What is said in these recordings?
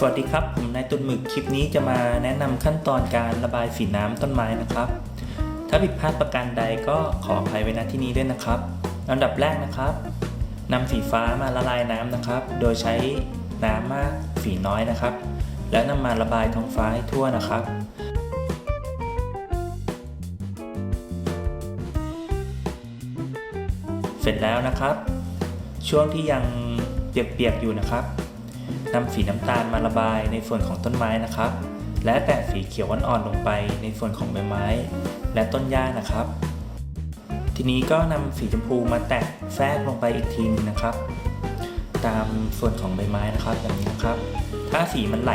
สวัสดีครับ ผมนายตุนหมึกคลิปนี้จะมาแนะนำขั้นตอนการระบายสีน้ำต้นไม้นะครับ ถ้าผิดพลาดประการใดก็ขออภัยไว้ณที่นี้ด้วยนะครับอันดับแรกนะครับนำสีฟ้ามาละลายน้ำนะครับ โดยใช้น้ำมากสีน้อยนะครับ แล้วนำมาระบายท้องฟ้าให้ทั่วนะครับเสร็จแล้วนะครับ ช่วงที่ยังเปียกๆอยู่นะครับ นำสีน้ำตาลมาระบายในส่วนของต้นไม้นะครับ และแตะสีเขียวอ่อนๆลงไปในส่วนของใบไม้ และต้นหญ้านะครับ ทีนี้ก็นำสีชมพูมาแตะแทรกลงไปอีกทีนึงนะครับ ตามส่วนของใบไม้นะครับอย่างนี้นะครับ ถ้าสีมันไหล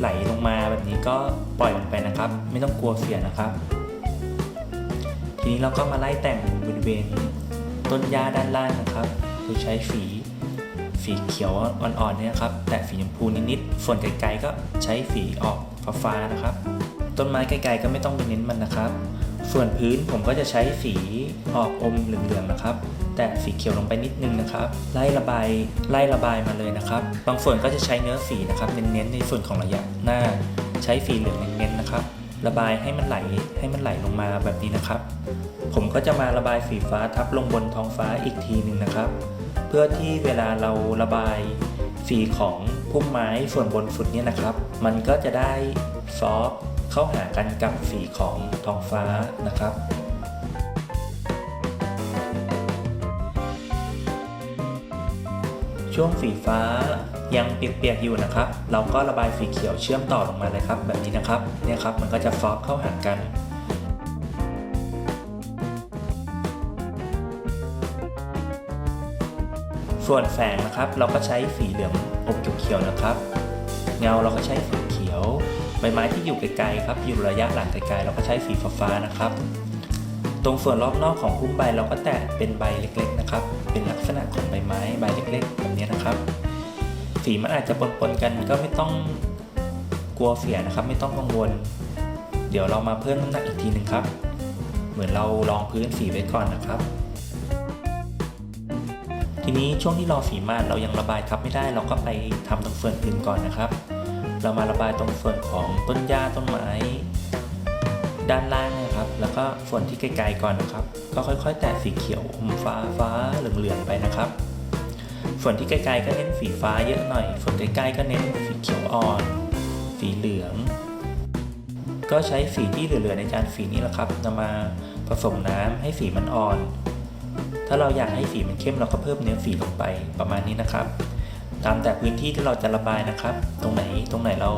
ไหลลงมาแบบนี้ก็ปล่อยมันไปนะครับ ไม่ต้องกลัวเสียนะครับ ทีนี้เราก็มาไล่แต่งบริเวณต้นหญ้าด้านล่างนะครับโดยใช้สี สีเขียวอ่อนๆเนี่ยครับแต่สีชมพูนิดๆส่วนไกลๆก็ใช้สีออกฟ้าๆนะครับ ต้นไม้ไกลๆก็ไม่ต้องไปเน้นมันนะครับ ส่วนพื้นผมก็จะใช้สีออกอมเหลืองๆนะครับแต่สีเขียวลงไปนิดนึงนะครับ ไล่ระบายไล่ระบายมาเลยนะครับ บางส่วนก็จะใช้เนื้อสีนะครับ เน้นๆในส่วนของระยะหน้า ใช้สีเหลืองเน้นๆนะครับ ระบายให้มันไหลให้มันไหลลงมาแบบนี้นะครับ ผมก็จะมาระบายสีฟ้าทับลงบนท้องฟ้าอีกทีหนึ่งนะครับ เพื่อที่เวลาเราระบายสีของพุ่มไม้ส่วนบนสุดเนี่ยนะครับ มันก็จะได้ซอฟเข้าหากันกับสีของท้องฟ้านะครับช่วงสีฟ้า ยังเปียกๆอยู่นะครับ เราก็ระบายสีเขียวเชื่อมต่อลงมาเลยครับ แบบนี้นะครับ เนี่ยครับมันก็จะซอฟต์เข้าหากันส่วนแสงนะครับเราก็ใช้สีเหลืองอมเขียวๆนะครับ เงาเราก็ใช้สีเขียว ใบไม้ที่อยู่ไกลๆครับ อยู่ระยะหลังไกลๆเราก็ใช้สีฟ้าๆนะครับ ตรงส่วนรอบนอกของพุ่มใบเราก็แตะเป็นใบเล็กๆนะครับ เป็นลักษณะของใบไม้ใบเล็กๆแบบนี้นะครับ สีมันอาจจะปนๆกันก็ไม่ต้องกลัวเสียนะครับ ไม่ต้องกังวล เดี๋ยวเรามาเพิ่มน้ำหนักอีกทีหนึ่งครับ เหมือนเราลองพื้นสีไว้ก่อนนะครับ ทีนี้ช่วงที่รอสีมาดเรายังระบายทับไม่ได้ เราก็ไปทำตรงส่วนอื่นก่อนนะครับ เรามาระบายตรงส่วนของต้นหญ้าต้นไม้ด้านล่างนะครับ แล้วก็ส่วนที่ไกลๆก่อนนะครับ ก็ค่อย ๆ แตะสีเขียวอมฟ้าฟ้าเหลืองๆไปนะครับ ส่วนที่ไกลๆก็เน้นสีฟ้าเยอะหน่อย ส่วนใกล้ๆก็เน้นสีเขียวอ่อน สีเหลือง ก็ใช้สีที่เหลือๆในจานสีนี้แหละครับนำมาผสมน้ำให้สีมันอ่อน ถ้าเราอยากให้สีมันเข้มเราก็เพิ่มเนื้อสีลงไปประมาณนี้นะครับ ตามแต่พื้นที่ที่เราจะระบายนะครับ ตรงไหนตรงไหนเรา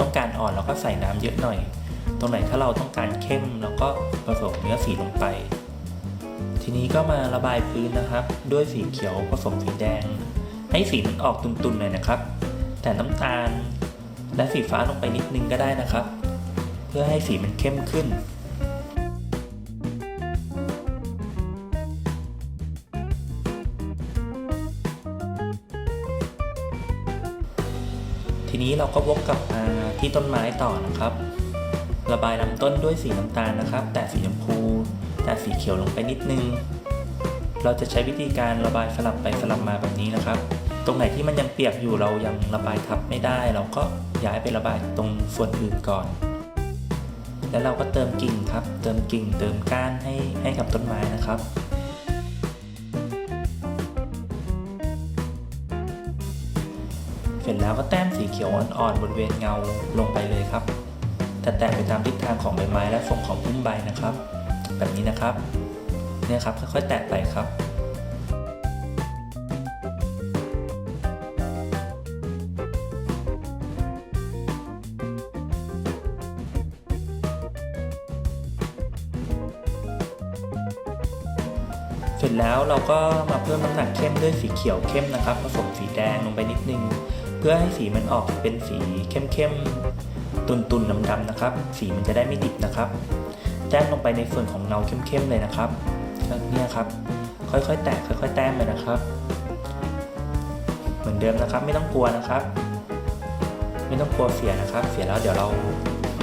ต้องการอ่อนเราก็ใส่น้ำเยอะหน่อย ตรงไหนถ้าเราต้องการเข้มเราก็ผสมเนื้อสีลงไป ทีนี้ก็มาระบายพื้นนะครับ ด้วยสีเขียวผสมสีแดง ให้สีมันออกตุนๆหน่อยนะครับ แต่น้ำตาลและสีฟ้าลงไปนิดนึงก็ได้นะครับ เพื่อให้สีมันเข้มขึ้น ทีนี้เราก็วกกลับมาที่ต้นไม้ต่อนะครับ ระบายลำต้นด้วยสีน้ำตาลนะครับ แต่สีชมพูแต่สีเขียวลงไปนิดนึงเราจะใช้วิธีการระบายสลับไปสลับมาแบบนี้นะครับ ตรงไหนที่มันยังเปียกอยู่เรายังระบายทับไม่ได้ เราก็ย้ายไประบายตรงส่วนอื่นก่อน แล้วเราก็เติมกิ่งครับ เติมกิ่งเติมก้านให้ให้กับต้นไม้นะครับเสร็จแล้วก็แต้มสีเขียวอ่อนๆบริเวณเงาลงไปเลยครับ แต่แตะไปตามทิศทางของใบไม้และทรงของพุ่มใบนะครับ แบบนี้นะครับ เนี่ยครับค่อยๆแตะไปครับ ร็จแล้วเราก็มาเพิ่มน้ำหนักเข้มด้วยสีเขียวเข้มนะครับผสมสีแดงลงไปนิดนึง เพื่อให้สีมันออกเป็นสีเข้มๆตุนๆดำๆนะครับ สีมันจะได้ไม่ดิบนะครับ แต้มลงไปในส่วนของเงาเข้มๆเลยนะครับเนี่ยครับ ค่อยๆแตะค่อยๆ แต้มไปนะครับ เหมือนเดิมนะครับไม่ต้องกลัวนะครับ ไม่ต้องกลัวเสียนะครับ เสียแล้วเดี๋ยวเรา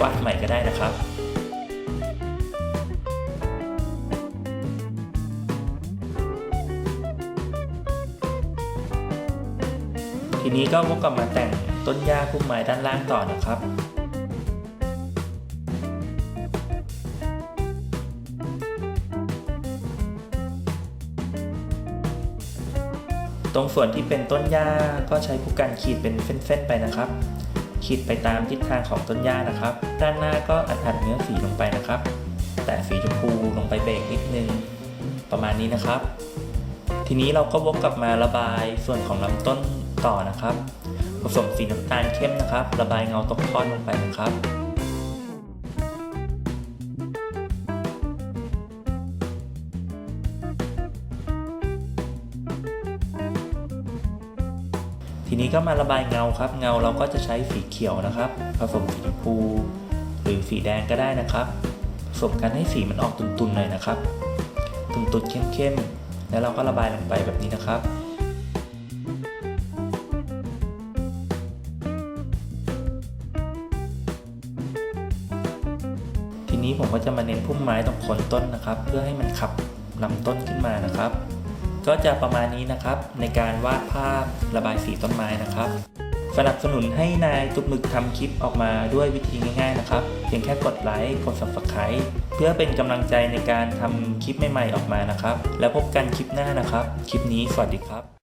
วาดใหม่ก็ได้นะครับ ทีนี้ก็วกกลับมาแต่งต้นหญ้าพุ่มไม้ด้านล่างต่อนะครับตรงส่วนที่เป็นต้นหญ้าก็ใช้ผู้กันขีดเป็นเส้นๆไปนะครับ ขีดไปตามทิศทางของต้นหญ้านะครับ ด้านหน้าก็อัดอัดเนื้อสีลงไปนะครับ แต่สีชมพูลงไปเบรกนิดนึง ประมาณนี้นะครับ ทีนี้เราก็วกกลับมาระบายส่วนของลำต้นต่อนะครับ ผสมสีน้ำตาลเข้มนะครับ ระบายเงาตกท่อนลงไปนะครับทีนี้ก็มาระบายเงาครับ เงาเราก็จะใช้สีเขียวนะครับ ผสมสีชมพูหรือสีแดงก็ได้นะครับ ผสมกันให้สีมันออกตุนๆหน่อยนะครับ ตุนๆเข้มๆ แล้วเราก็ระบายลงไปแบบนี้นะครับทีนี้ผมก็จะมาเน้นพุ่มไม้ตรงโคนต้นนะครับ เพื่อให้มันขับลำต้นขึ้นมานะครับ ก็จะประมาณนี้นะครับ ในการวาดภาพระบายสีต้นไม้นะครับ สนับสนุนให้นายจุกหมึกทำคลิปออกมาด้วยวิธีง่าย ๆ นะครับ เพียงแค่กดไลค์กด subscribe เพื่อเป็นกำลังใจในการทำคลิปใหม่ๆออกมานะครับ แล้วพบกันคลิปหน้านะครับ คลิปนี้สวัสดีครับ